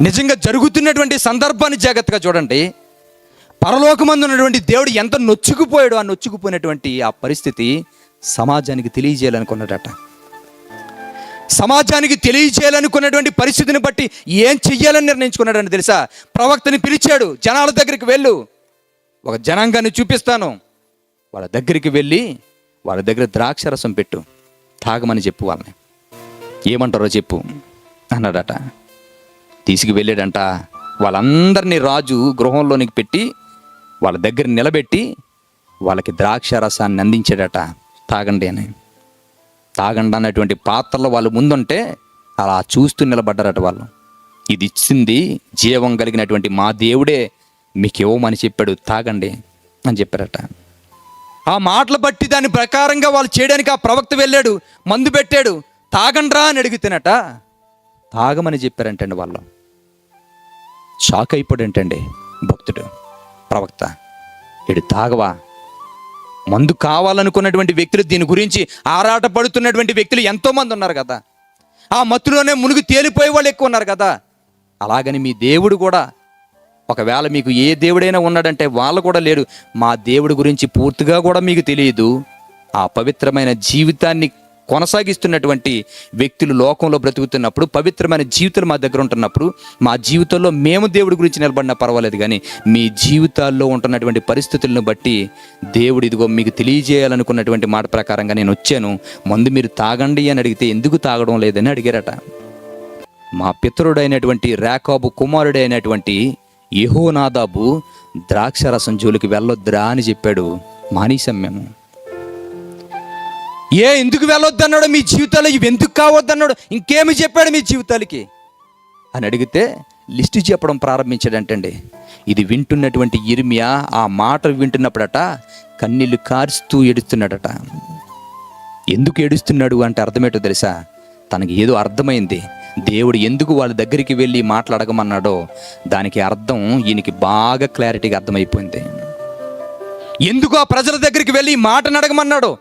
నిజంగా జరుగుతున్నటువంటి సందర్భాన్ని జాగ్రత్తగా చూడండి. పరలోకమందు ఉన్నటువంటి దేవుడు ఎంత నొచ్చుకుపోయాడో ఆ నొచ్చుకుపోయినటువంటి ఆ పరిస్థితి సమాజానికి తెలియజేయాలనుకున్నాడట. సమాజానికి తెలియజేయాలనుకున్నటువంటి పరిస్థితిని బట్టి ఏం చెయ్యాలని నిర్ణయించుకున్నాడని తెలుసా? ప్రవక్తని పిలిచాడు జనాల దగ్గరికి వెళ్ళు. ఒక జనాంగాన్ని చూపిస్తాను. వాళ్ళ దగ్గరికి వెళ్ళి వాళ్ళ దగ్గర ద్రాక్ష రసం పెట్టు. తాగమని చెప్పు వాళ్ళని. ఏమంటారో చెప్పు. అన్నాడట. తీసుకు వెళ్ళాడంట వాళ్ళందరినీ రాజు గృహంలోనికి పెట్టి వాళ్ళ దగ్గర నిలబెట్టి వాళ్ళకి ద్రాక్ష రసాన్ని అందించాడట. తాగండి అని. తాగండి అన్నటువంటి పాత్రలో వాళ్ళు ముందుంటే అలా చూస్తూ నిలబడ్డారట వాళ్ళు. ఇది ఇచ్చింది జీవం కలిగినటువంటి మా దేవుడే మీకు ఇవ్వమని చెప్పాడు తాగండి అని చెప్పారట. ఆ మాటలు బట్టి దాని ప్రకారంగా వాళ్ళు చేయడానికి ఆ ప్రవక్త వెళ్ళాడు మందు పెట్టాడు. తాగండ్రా అని అడిగితేనట. తాగమని చెప్పారంటండి వాళ్ళు. షాక్ అయిపోడేంటండి భక్తుడు ప్రవక్త. ఇడు తాగవా? మందు కావాలనుకున్నటువంటి వ్యక్తులు దీని గురించి ఆరాట పడుతున్నటువంటి వ్యక్తులు ఎంతోమంది ఉన్నారు కదా. ఆ మత్తులోనే మునిగి తేలిపోయే వాళ్ళు ఎక్కువ ఉన్నారు కదా. అలాగని మీ దేవుడు కూడా ఒకవేళ మీకు ఏ దేవుడైనా ఉన్నాడంటే వాళ్ళు కూడా లేరు. మా దేవుడి గురించి పూర్తిగా కూడా మీకు తెలియదు. ఆ పవిత్రమైన జీవితాన్ని కొనసాగిస్తున్నటువంటి వ్యక్తులు లోకంలో బ్రతుకుతున్నప్పుడు పవిత్రమైన జీవితాలు మా దగ్గర ఉంటున్నప్పుడు మా జీవితంలో మేము దేవుడి గురించి నిలబడినా పర్వాలేదు కానీ మీ జీవితాల్లో ఉంటున్నటువంటి పరిస్థితులను బట్టి దేవుడు ఇదిగో మీకు తెలియజేయాలనుకున్నటువంటి మాట ప్రకారంగా నేను వచ్చాను. మందు మీరు తాగండి అని అడిగితే ఎందుకు తాగడం లేదని అడిగారట. మా పితరుడైనటువంటి రేకాబు కుమారుడైనటువంటి యహోనాదాబు ద్రాక్షరసం జోలికి వెళ్ళొద్దురా అని చెప్పాడు మానేశాం మేము ఏ ఎందుకు వెళ్ళొద్దన్నాడు మీ జీవితాలు ఇవి ఎందుకు కావద్దన్నాడు ఇంకేమి చెప్పాడు మీ జీవితాలకి? అని అడిగితే లిస్టు చెప్పడం ప్రారంభించాడంటండి. ఇది వింటున్నటువంటి ఇర్మియా ఆ మాట వింటున్నప్పుడట కన్నీళ్ళు కారుస్తూ ఏడుస్తున్నాడట. ఎందుకు ఏడుస్తున్నాడు అంటే అర్థమేటో తెలుసా? తనకి ఏదో అర్థమైంది. దేవుడు ఎందుకు వాళ్ళ దగ్గరికి వెళ్ళి మాట్లాడగమన్నాడో దానికి అర్థం ఈయనకి బాగా క్లారిటీగా అర్థమైపోయింది. ఎందుకు ఆ ప్రజల దగ్గరికి వెళ్ళి మాట నడగమన్నాడో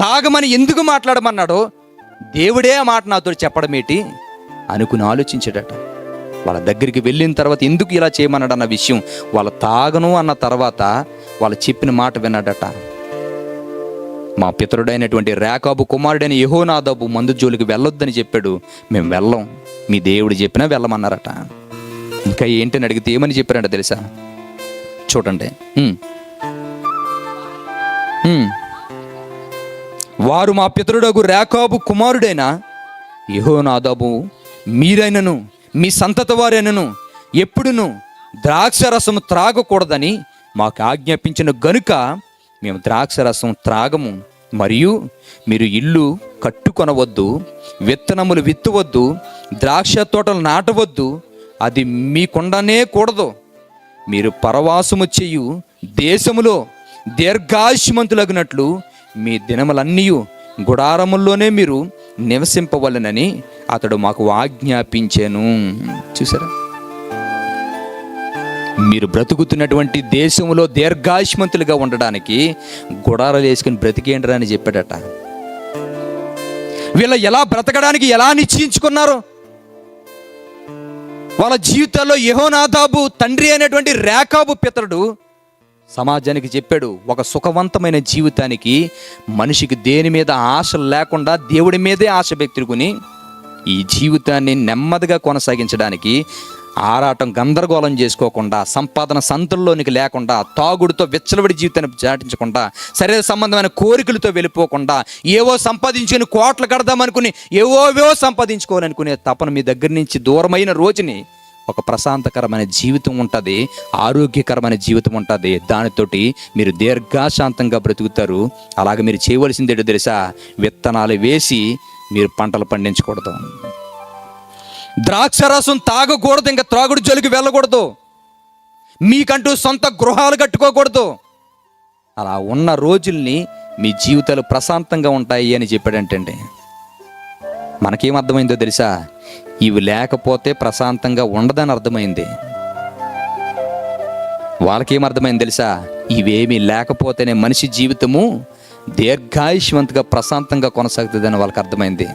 తాగమని ఎందుకు మాట్లాడమన్నాడో దేవుడే ఆ మాట నాతో చెప్పడం ఏంటి అనుకుని ఆలోచించాడట. వాళ్ళ దగ్గరికి వెళ్ళిన తర్వాత ఎందుకు ఇలా చేయమన్నాడు అన్న విషయం వాళ్ళ తాగను అన్న తర్వాత వాళ్ళు చెప్పిన మాట విన్నాడట. మా పితరుడైనటువంటి రేకాబు కుమారుడైన యహోనాదాబు మందు జోలికి వెళ్ళొద్దని చెప్పాడు. మేము వెళ్ళం. మీ దేవుడు చెప్పినా వెళ్ళమన్నారట. ఇంకా ఏంటని అడిగితే ఏమని చెప్పారంట తెలుసా? చూడండి. వారు మా పితరుడగు రేకాబు కుమారుడైన యహోనాదాబు మీరైనను మీ సంతత వారైనను ఎప్పుడును ద్రాక్షరసము త్రాగకూడదని మాకు ఆజ్ఞాపించిన గనుక మేము ద్రాక్షరసం త్రాగము. మరియు మీరు ఇల్లు కట్టుకొనవద్దు విత్తనములు విత్తవద్దు ద్రాక్ష తోటలు నాటవద్దు అది మీకుండనే కూడదు. మీరు పరవాసము చేయు దేశములో దీర్ఘాయుష్మంతులగినట్లు మీ దినములన్నీ గుడారముల్లోనే మీరు నివసింపవలనని అతడు మాకు ఆజ్ఞాపించాను. చూసారా? మీరు బ్రతుకుతున్నటువంటి దేశంలో దీర్ఘాయుష్మంతులుగా ఉండడానికి గుడారాలు వేసుకుని బ్రతికేండ్రా అని చెప్పాడట. వీళ్ళ ఎలా బ్రతకడానికి ఎలా నిశ్చయించుకున్నారు? వాళ్ళ జీవితాల్లో యహోనాదాబు తండ్రి అయినటువంటి రేఖాబు పితరుడు సమాజానికి చెప్పాడు ఒక సుఖవంతమైన జీవితానికి మనిషికి దేని మీద ఆశ లేకుండా దేవుడి మీదే ఆశ పెట్టుకుని ఈ జీవితాన్ని నెమ్మదిగా కొనసాగించడానికి ఆరాటం గందరగోళం చేసుకోకుండా సంపాదన సంతుల్లోనికి లేకుండా తాగుడుతో విచ్చలవిడి జీవితాన్ని చాటించకుండా శరీర సంబంధమైన కోరికలతో వెళ్ళిపోకుండా ఏవో సంపాదించుకుని కోట్లు కడదామనుకుని ఏవోవో సంపాదించుకోవాలనుకునే తపన మీ దగ్గర నుంచి దూరమైన రోజుని ఒక ప్రశాంతకరమైన జీవితం ఉంటుంది ఆరోగ్యకరమైన జీవితం ఉంటుంది. దానితోటి మీరు దీర్ఘశాంతంగా బ్రతుకుతారు. అలాగే మీరు చేయవలసింది ఏంటో తెలుసా? విత్తనాలు వేసి మీరు పంటలు పండించకూడదు. ద్రాక్ష రసం తాగకూడదు ఇంకా త్రాగుడు జోలికి వెళ్ళకూడదు. మీకంటూ సొంత గృహాలు కట్టుకోకూడదు. అలా ఉన్న రోజుల్ని మీ జీవితాలు ప్రశాంతంగా ఉంటాయి అని చెప్పాడంటండి. మనకేం అర్థమైందో తెలుసా? ఇవి లేకపోతే ప్రశాంతంగా ఉండదని అర్థమైంది. వాళ్ళకేం అర్థమైంది తెలుసా? ఇవేమీ లేకపోతేనే మనిషి జీవితము దీర్ఘాయుష్మంతగా ప్రశాంతంగా కొనసాగుతుందని వాళ్ళకి అర్థమైంది.